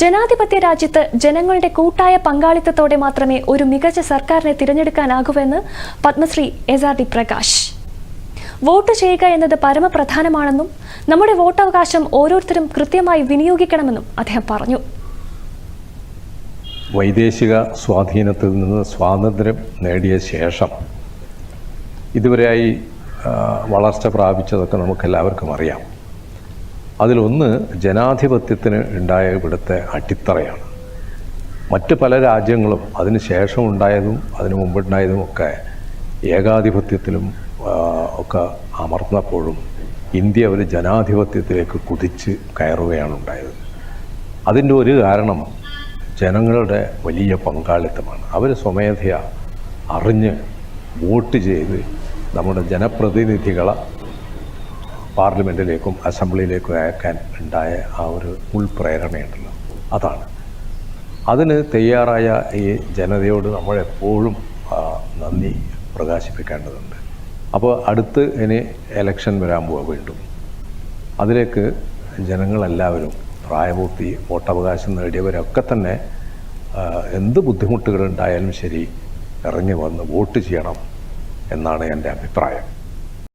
ജനാധിപത്യ രാജ്യത്ത് ജനങ്ങളുടെ കൂട്ടായ പങ്കാളിത്തത്തോടെ മാത്രമേ ഒരു മികച്ച സർക്കാരിനെ തിരഞ്ഞെടുക്കാനാകൂവെന്ന് Padmashri S R D Prakash. Vote ചെയ്യുക എന്നത് പരമപ്രധാനമാണെന്നും നമ്മുടെ വോട്ടവകാശം ഓരോരുത്തരും കൃത്യമായി വിനിയോഗിക്കണമെന്നും അദ്ദേഹം പറഞ്ഞു. വൈദേശിക സ്വാധീനത്തിൽ നിന്ന് സ്വാതന്ത്ര്യം നേടിയ ശേഷം ഇതുവരെയായി വളർച്ച പ്രാപിച്ചതൊക്കെ നമുക്കെല്ലാവർക്കും അറിയാം. അതിലൊന്ന് ജനാധിപത്യത്തിന് ഉണ്ടായ ഇവിടുത്തെ അടിത്തറയാണ്. മറ്റ് പല രാജ്യങ്ങളും അതിന് ശേഷം ഉണ്ടായതും അതിന് മുമ്പുണ്ടായതും ഒക്കെ ഏകാധിപത്യത്തിലും ഒക്കെ അമർന്നപ്പോഴും ഇന്ത്യ ഒരു ജനാധിപത്യത്തിലേക്ക് കുതിച്ച് കയറുകയാണ് ഉണ്ടായത്. അതിന്റെ ഒരു കാരണം ജനങ്ങളുടെ വലിയ പങ്കാളിത്തമാണ്. അവർ സ്വമേധയാ അറിഞ്ഞ് വോട്ട് ചെയ്ത് നമ്മുടെ ജനപ്രതിനിധികളെ പാർലമെന്റിലേക്കും അസംബ്ലിയിലേക്കും അയക്കാൻ ഉണ്ടായ ആ ഒരു ഉൾപ്രേരണയുണ്ടല്ലോ. അതാണ്. അതിന് തയ്യാറായ ഈ ജനതയോട് നമ്മളെപ്പോഴും നന്ദി പ്രകാശിപ്പിക്കേണ്ടതുണ്ട്. അപ്പോൾ അടുത്ത് ഇനി എലക്ഷൻ വരാൻ പോവുക വീണ്ടും. അതിലേക്ക് ജനങ്ങളെല്ലാവരും പ്രായപൂർത്തി വോട്ടവകാശം നേടിയവരൊക്കെ തന്നെ എന്ത് ബുദ്ധിമുട്ടുകളുണ്ടായാലും ശരി ഇറങ്ങി വന്ന് വോട്ട് ചെയ്യണം എന്നാണ് എന്റെ അഭിപ്രായം.